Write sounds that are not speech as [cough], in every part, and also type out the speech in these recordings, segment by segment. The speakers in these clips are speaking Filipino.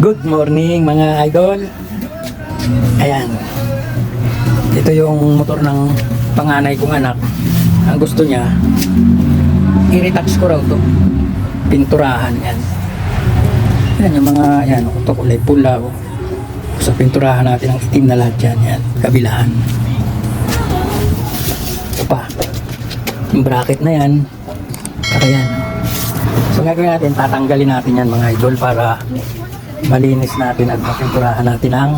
Good morning mga idol. Ayan. Ito yung motor ng panganay kong anak. Ang gusto niya, i-retouch ko raw to. Pinturahan yan. Yan yung mga, yan, ito kulay pula. Oh. Sa pinturahan natin ang itim na lahat yan. Yan, kabilaan. Ito pa. Yung bracket na yan. Saka yan. So gagawin natin, tatanggalin natin yan mga idol para malinis natin at mapinturahan natin ang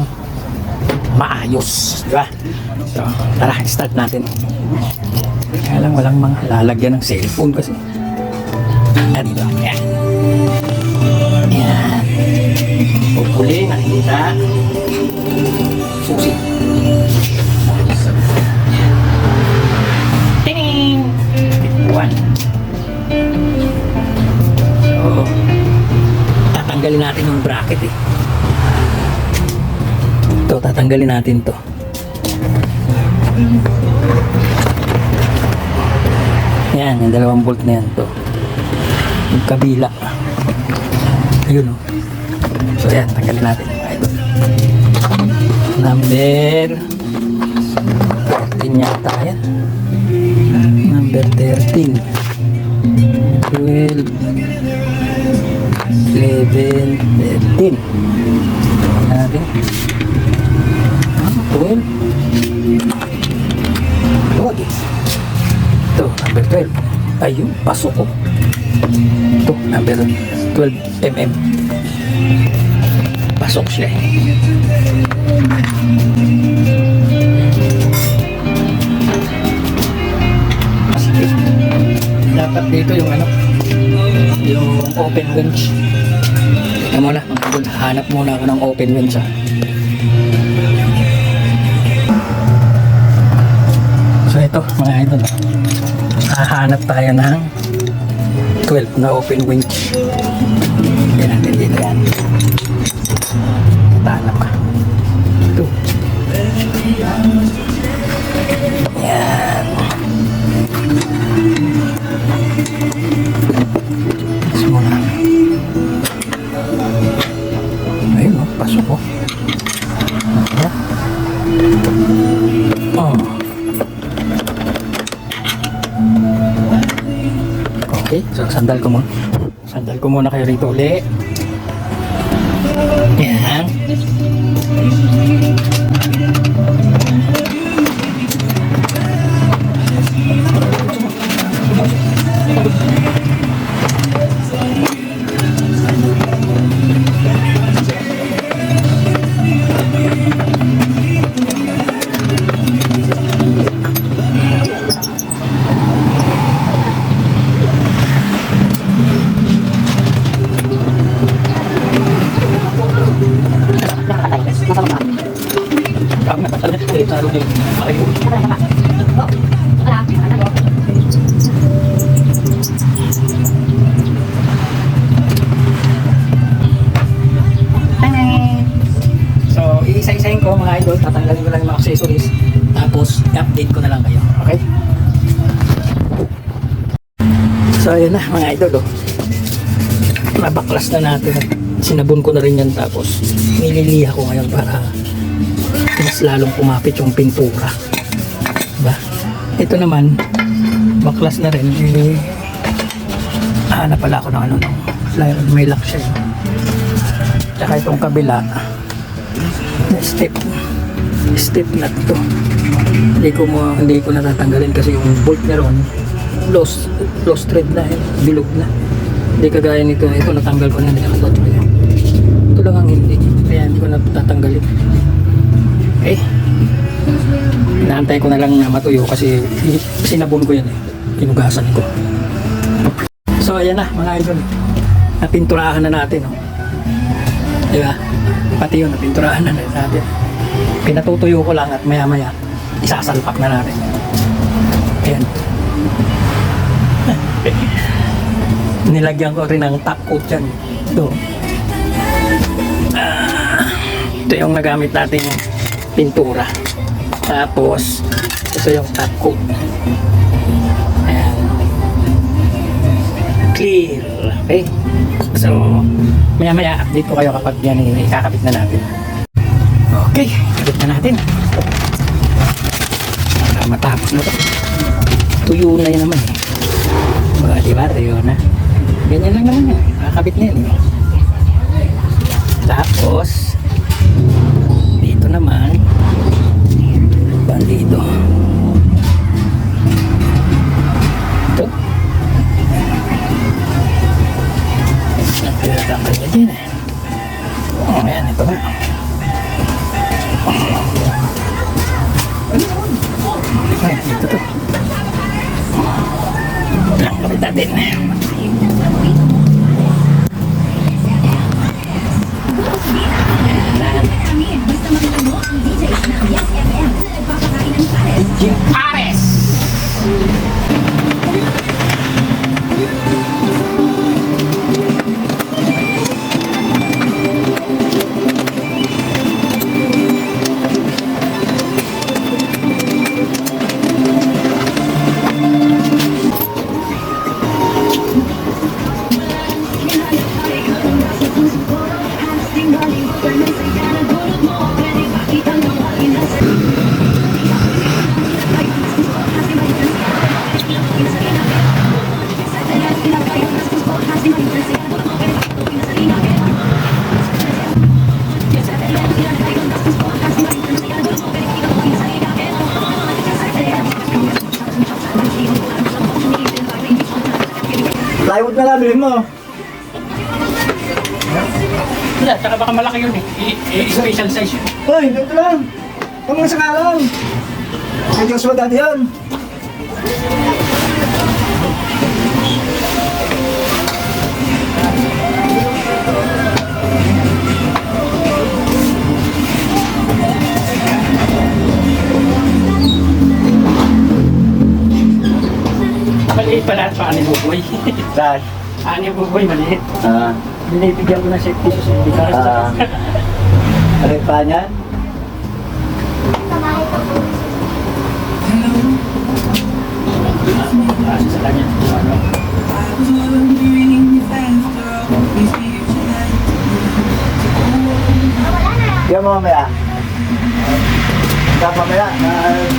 maayos. Di ba? So, tara, start natin. Kaya lang walang mga lalagyan ng cellphone kasi. At dito, yan. Yan. Pupuli, nakikita. Susi. Ting! One. Tatanggalin natin yung bracket eh. Ito, tatanggalin natin to. Yan, yung dalawang bolt na yan to. Yung kabila. Ayun oh. So yan, tanggalin natin. Number 13 yata yan. Number 13. 12. 11, 13. Tingnan natin. Ah, 12. Huwag eh. Ito, number 12. Ayun, pasok ko. Ito, number 12 mm. Pasok siya eh. Dapat dito yung ano, yung open winch. Hanap muna ako ng open winch ah. So ito, mga idol, hahanap tayo ng 12 na open winch. Hindi natin dito yan. Hanap ka. Ito. Yan. Sandal ko muna. Sandal ko muna kayo rito uli. Yan. Tama na, So, iisa-isahin ko mga idol, tatanggalin ko lang yung mga accessories, tapos i-update ko na lang kayo. Okay? So, ayan na mga idol. Oh. Nabaklas na natin. Sinabon ko na rin yan tapos nililiha ko ngayon para mas lalong kumapit yung pintura. Diba? Ito naman, baklas na rin. Eh, hanap pala ako ng ano, ng flyer. May lock siya. eh. Tsaka itong kabila, na step step nut to hindi ko mo hindi ko natatanggalin kasi yung bolt niya ron lost lost thread na eh bilog na hindi kagaya nito ito natanggal ko na hindi ako ito lang ang hindi kaya hindi ko natatanggalin okay inaantay ko na lang na matuyo kasi sinabon ko yan eh. Kinugasan ko. So ayan na mga idol. Napinturahan na natin oh. di ba? Pati yun napinturahan na natin. Pinatutuyo ko lang at maya maya isasalpak na natin. Ayan. [laughs] Nilagyan ko rin ng top coat dyan ito. Ah, ito yung nagamit nating pintura tapos ito yung top coat ayan clear okay So, maya maya update ko kayo kapag yan ikakabit na natin. Okay, kabit na natin. Para matapos na to. Tuyo na yun naman eh. Ba, di ba? Tuyo na. Ganyan lang naman yan. Kakabit na yan eh. Tapos, dito. Plywood na lang, bilhin mo. Wala, tsaka baka malaki yun eh. I- i- special size yun. Hoy, dito lang. Huwag mo sa kalang. Kaya Joshua dati yan. Maliit pala at paano buboy. Saan? [laughs] Ano yung buboy, maliit. Ah. Binibigyan ko ng safety sa safety car. Ah. [laughs] Ano yung pa niyan? Kasi sa kanya. Ano? Yan mo mamaya. Dapat mamaya, na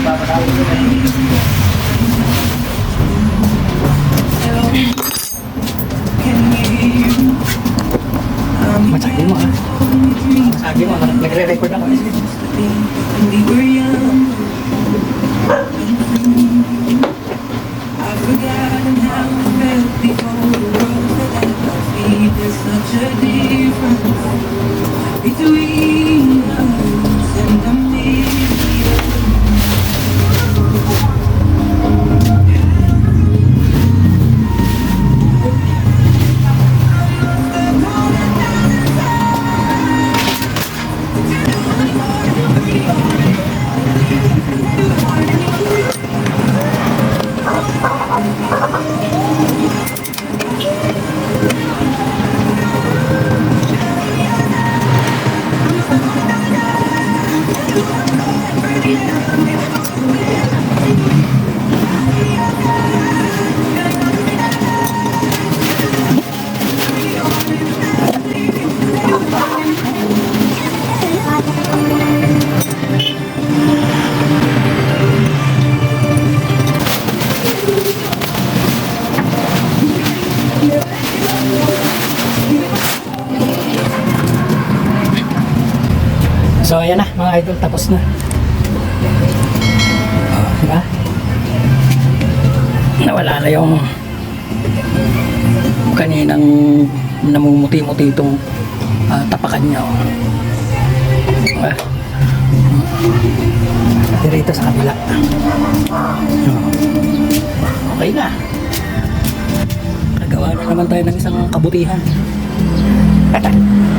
papasawin ko na. Masagin mo ha. Masagin mo. Nagre-record ako. Between So ayan na mga idol, tapos na. Oh, diba? Nawala na yung kaninang namumuti-muti itong ah, tapakan niya. Oh. Diba? Pati rito sa kabila. Okay na. Nagawa na naman tayo ng isang kabutihan. [laughs]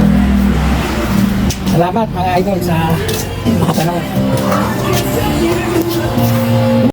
Salamat mga idol sa makapanood.